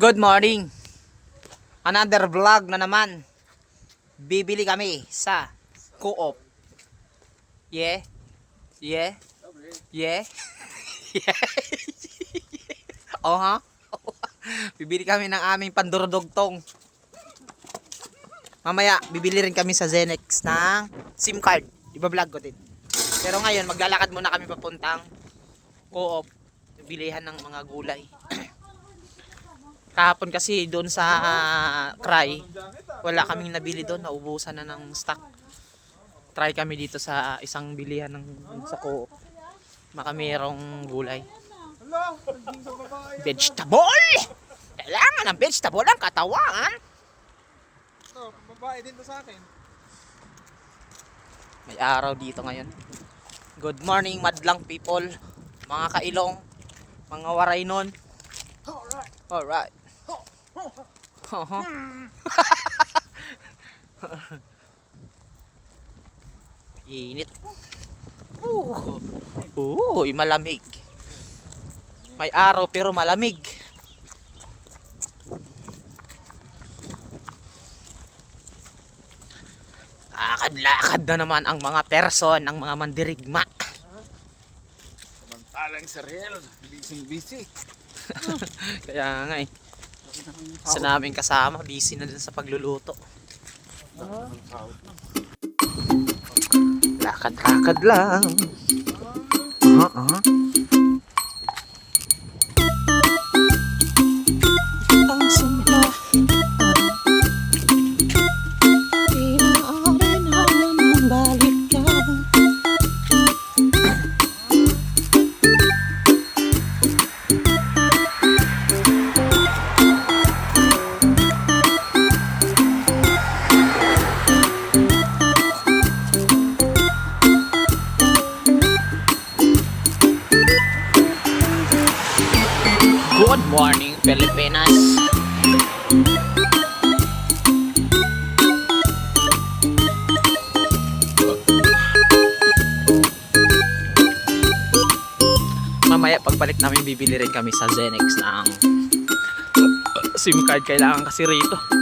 Good morning. Another vlog na naman. Bibili kami sa Co-op. Yeah. Yeah. Yeah. yeah. oh ha? bibili kami ng aming pandurudugtong. Mamaya, bibili rin kami sa Zenex ng SIM card. Iba-vlog ko din. Pero ngayon, maglalakad muna kami papuntang Co-op. Bilihan ng mga gulay. Kahapon kasi doon sa ah, Cry, wala kaming nabili doon, naubusan na ng stock. Try kami dito sa isang bilihan ng sa ko. Baka mayroong gulay. Vegetable! Kailangan ng vegetable ang katawan. Babae din sa akin. May araw dito ngayon. Good morning, madlang people. Mga kailong, mga waray nun. Alright. Uh-huh. Init. Uh, Uy, malamig. May araw pero malamig. Lakad-lakad na naman ang mga person, ang mga mandirigma. Samantalang sa real, busy busy. Kaya nga eh. Sa naming kasama, busy na din sa pagluluto. Lakad-lakad lang. Uh-huh. Morning, Pilipinas. Mamaya pagbalik namin bibili rin kami sa Zenex ng SIM card kailangan kasi rito.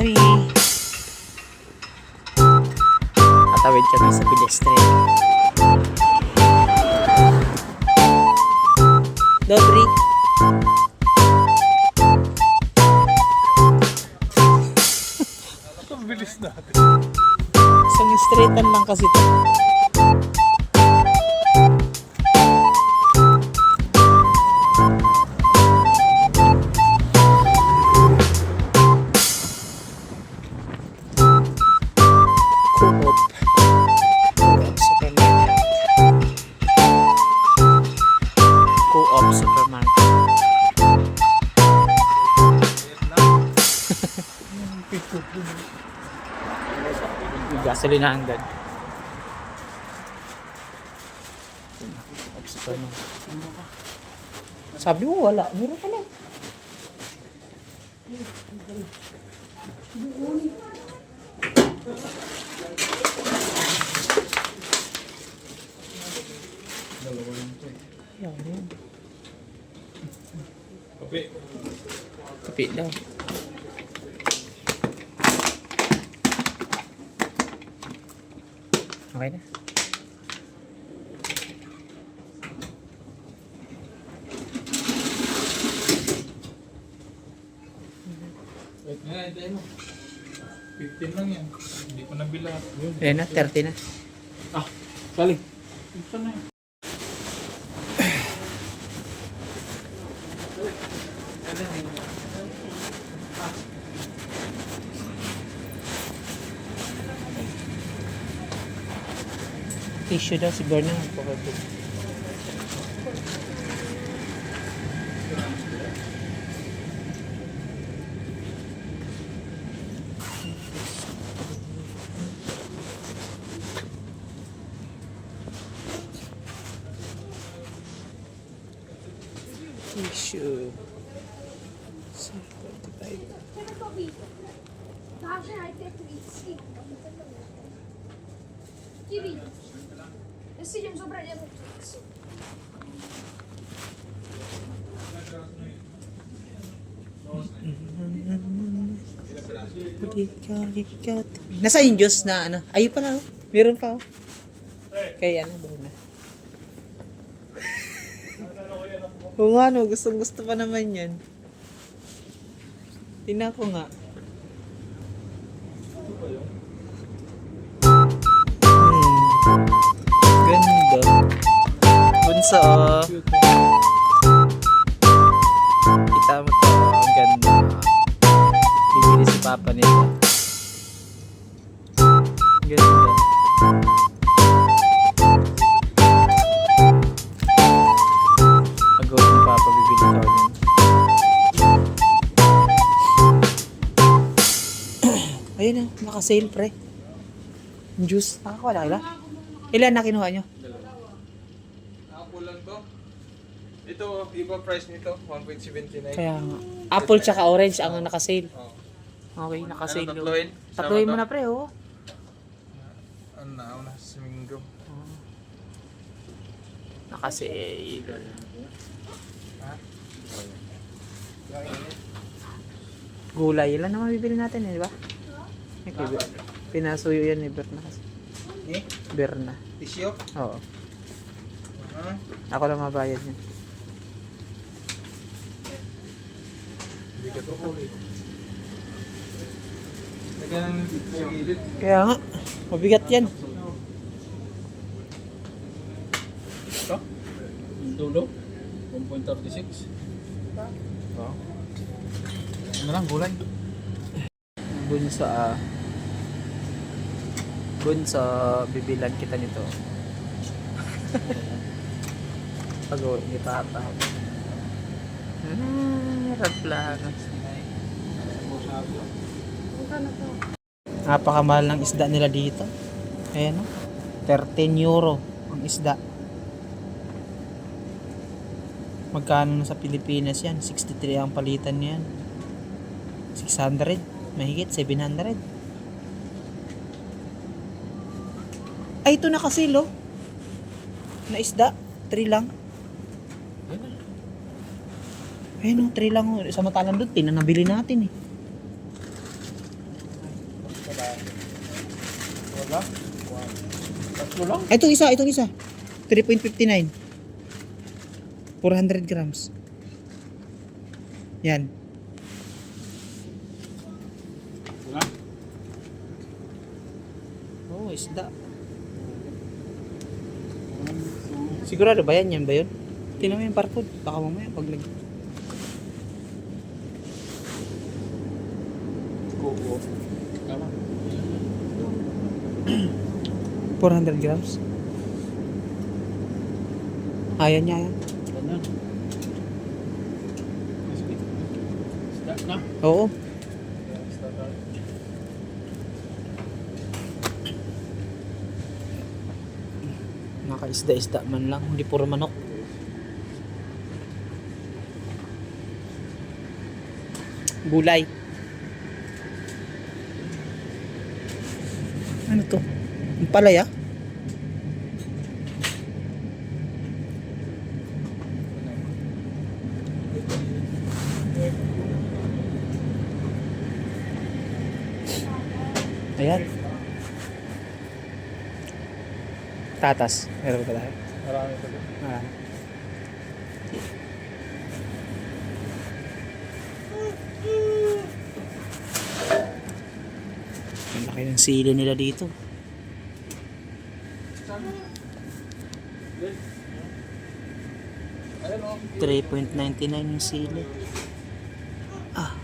Kami. Tatawid kami sa pedestrian. Dobry. Ang bilis natin. Isang straightan lang kasi to. Salinanggan. Sabi mo wala. Meron pala. Yan, yan. Kape. Kapi daw. Okay na. Wait nga, hintayin mo. 15 lang yan. Hindi ko nabila. Yun. Ayan na, 30 na. Ah, sali. Ito na yan. еще, да, сгоняем по воде. Еще. Give me. Dia sobraria no Likat. Nasa yung Diyos na ano? Ayun pala oh. Meron pa oh. Kaya ano doon na. Oo nga no, gustong gusto pa naman yan. Tingnan ko nga. Bunso oh. Kita mo to, ang ganda. Bibili si Papa nito. Ganda. Pag ni Papa, bibili ka niyan. Ayun na, naka-sale pre. Juice. Nakakawala kila? Ilan na kinuha nyo? Apple lang to. Ito, iba price nito. 1.79. Kaya nga. Apple tsaka orange ang naka-sale. Oh. Okay, naka-sale. Ano, tatluin? Tatluin mo na pre, oh. Ano na, ano na, Sminggo. Naka-sale. Ha? Gulay, ilan naman bibili natin eh, di ba? Okay, pinasuyo yan ni Berna kasi. Eh? Berna. Tissue? Oo. Ha? Ako lang mabayad niya. Hindi ka to ulit. Lagyan ng sa gilid. Kaya nga, mabigat yan. Ito? Dulo? 1.36. Oo. Ano lang, gulay. Bunso, ah. Bunso, bibilan kita nito. Pag hindi pa pa. Hmm, hirap lang. Napakamahal ng isda nila dito. Ayan o. 13 euro ang isda. Magkano sa Pilipinas yan? 63 ang palitan niyan. 600. Mahigit 700. Ay, ito na kasi lo. Na isda. 3 lang. Ayun o, 3 lang. Samantalang doon, tinanabili natin eh. Wala? Tatlo lang? Itong isa, itong isa. 3.59. 400 grams. Yan. Wala? Oh, isda. Sigurado ba yan? Yan ba yun? Tingnan mo yung barcode. Baka mamaya pag. 400 grams. Ayan niya yan. Ganun. Start na. Oo. Start na. isda-isda man lang, hindi puro manok. Gulay. Ano to? Palaya? Ayan. Tatas. Meron pa tayo. Marami pa din. Marami. Ang laki ng sili nila dito. Ayun o. 3.99 yung sili. Ah. Ah.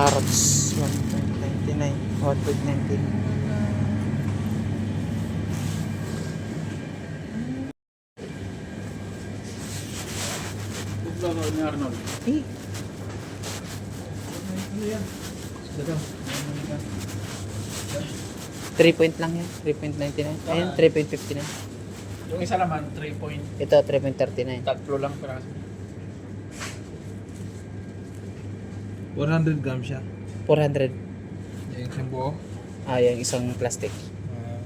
Carrots. 1.99. 1.99. Bukla ka ni Arnold. Eh, Ano yan? Sige daw. 3 point lang yan. 3.99. Ayun, 3.59. Yung isa naman, 3 point. Ito, 3.39. Tatlo lang piraso. 100 grams siya. 400. Yung isang buo. Ah, yung isang plastic. Ah.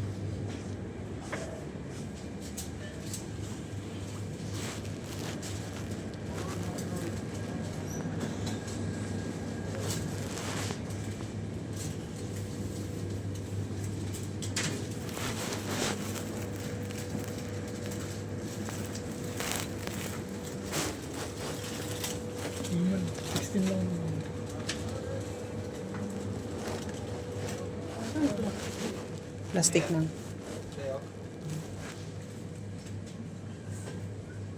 Yun, 16 lang. Plastic lang.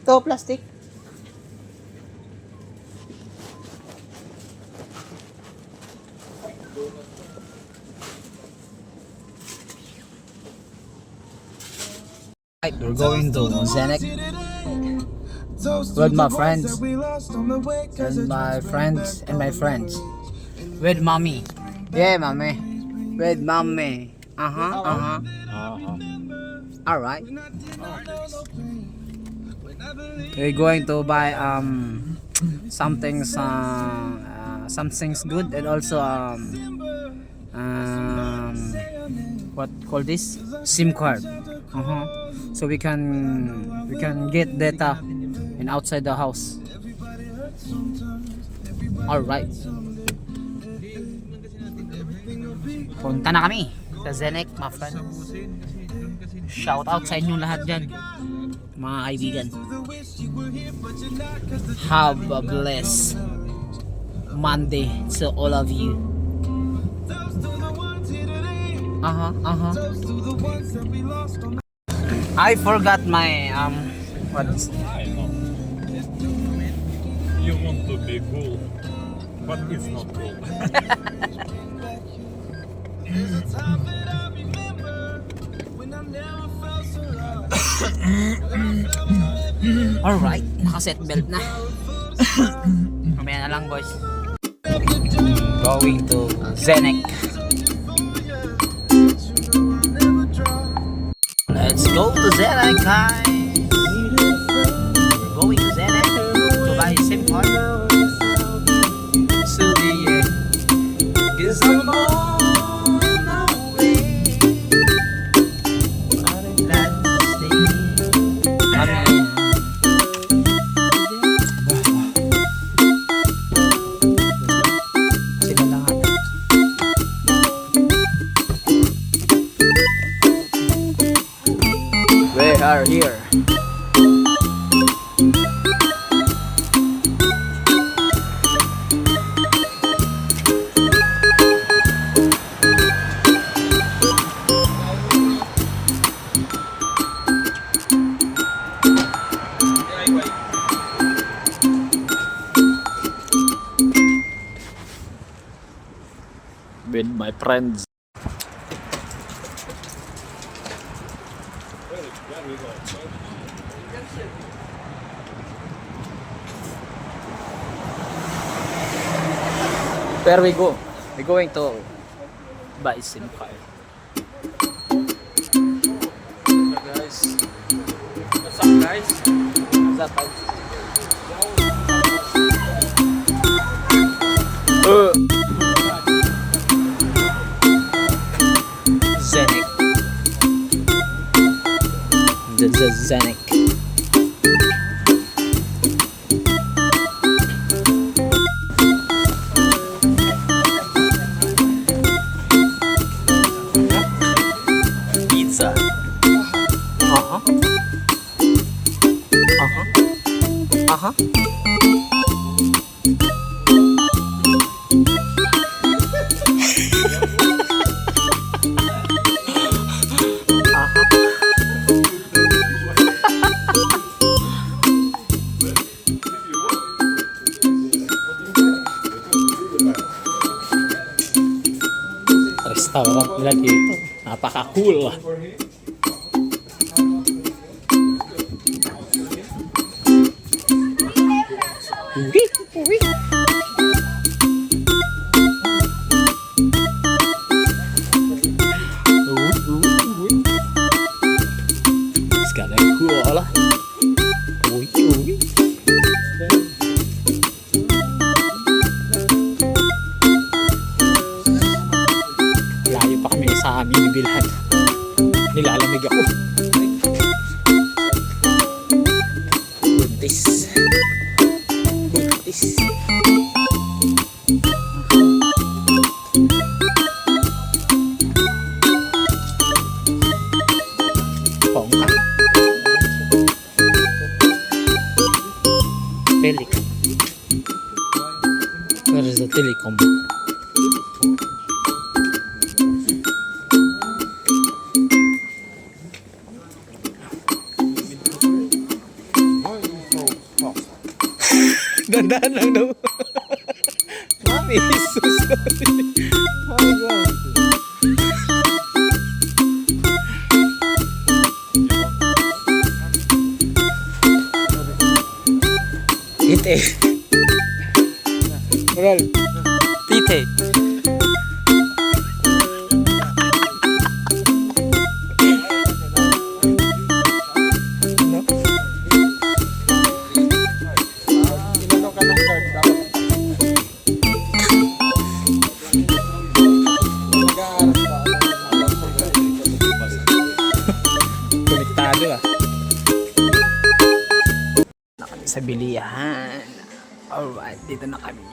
Ito, plastic. Right, we're going to Zenek with my friends and my friends and my friends with mommy. Yeah, mommy. With mommy. Uh huh. Uh huh. All right. We're going to buy um something some uh, something's good and also um um what call this SIM card. Uh huh. So we can we can get data in outside the house. All right. Punta na kami sa Zenek, my friends. Shout out sa inyong lahat dyan, mga kaibigan. Have a blessed Monday to all of you. Uh-huh, uh-huh. I forgot my, um, what's, I know. You want to be cool, but it's not cool. alright, naka-seatbelt na. Mamaya na lang, boys. Going to Zenek. Let's go to Zenek, guys. Going to Zenek to buy SIM card. So the uh, With my friends. Where we go? We're going to buy SIM card. guys. What's up guys? What's up guys? Uh. The, the Zenik. Dito. Napaka-cool. Sa aming bibilhan. Nilalamig ako. Bye.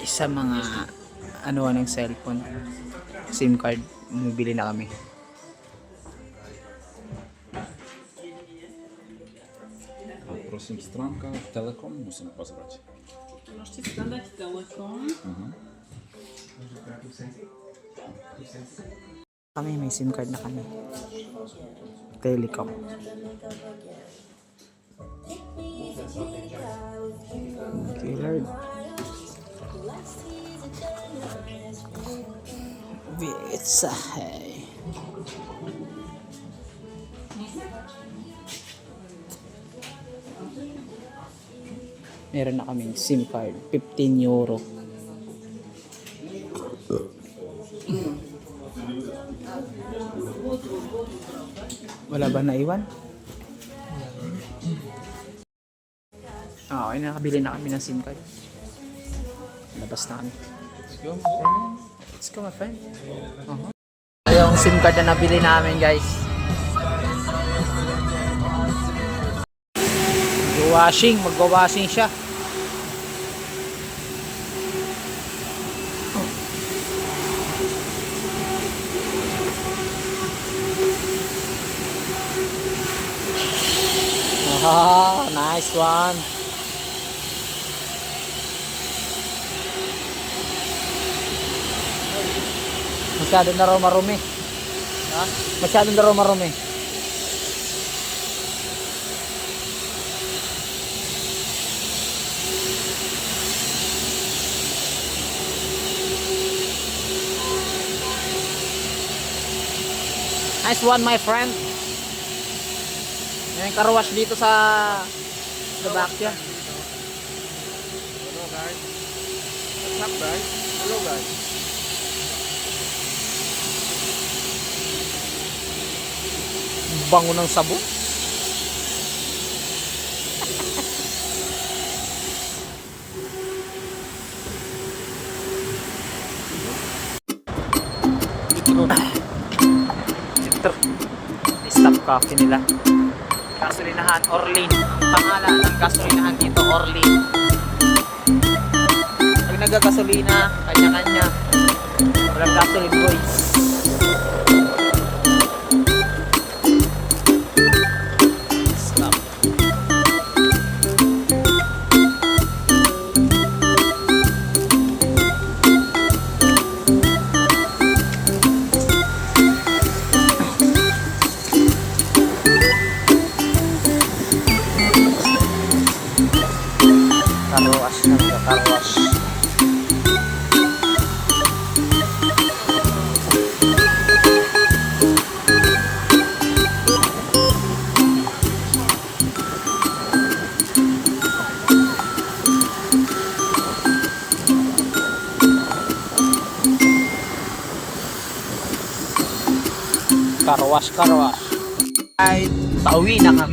Sa mga ano ng cellphone. SIM card. Bumibili na kami. Prosím, stránka Telekom, musím pozrieť. Môžete si tam dať telefón. Kami may SIM card na kami. Okay, Lord. It's a hey. Meron na kaming SIM card, 15 euro. Wala ba naiwan? Ah, okay, nakabili na kami ng SIM card. Labas na kami. Let's go, my friend. Uh-huh. Yung SIM card na nabili namin, guys. Mag-washing, mag-washing siya. Ah, nice one. Masyado na raw marumi. Ha? Masyado na raw marumi. Nice one, my friend. May karwash dito sa Slovakia. Hello guys. What's up guys? Hello guys. Bango ng sabon. Ito. Stop coffee nila. Gasolinahan Orlin. Ang pangalan ng gasolinahan dito Orlin. Pag nagagasolina, kanya-kanya. Walang gasoline boys.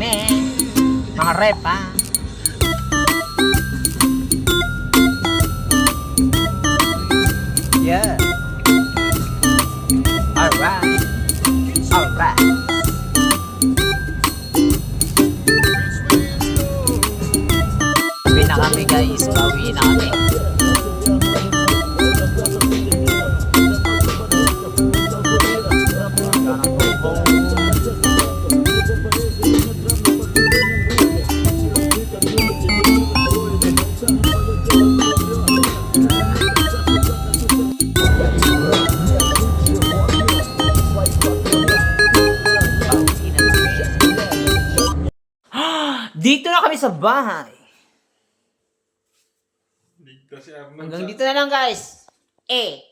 Kami. Mga. Yeah. Bahay. Hanggang dito na lang guys. Eh.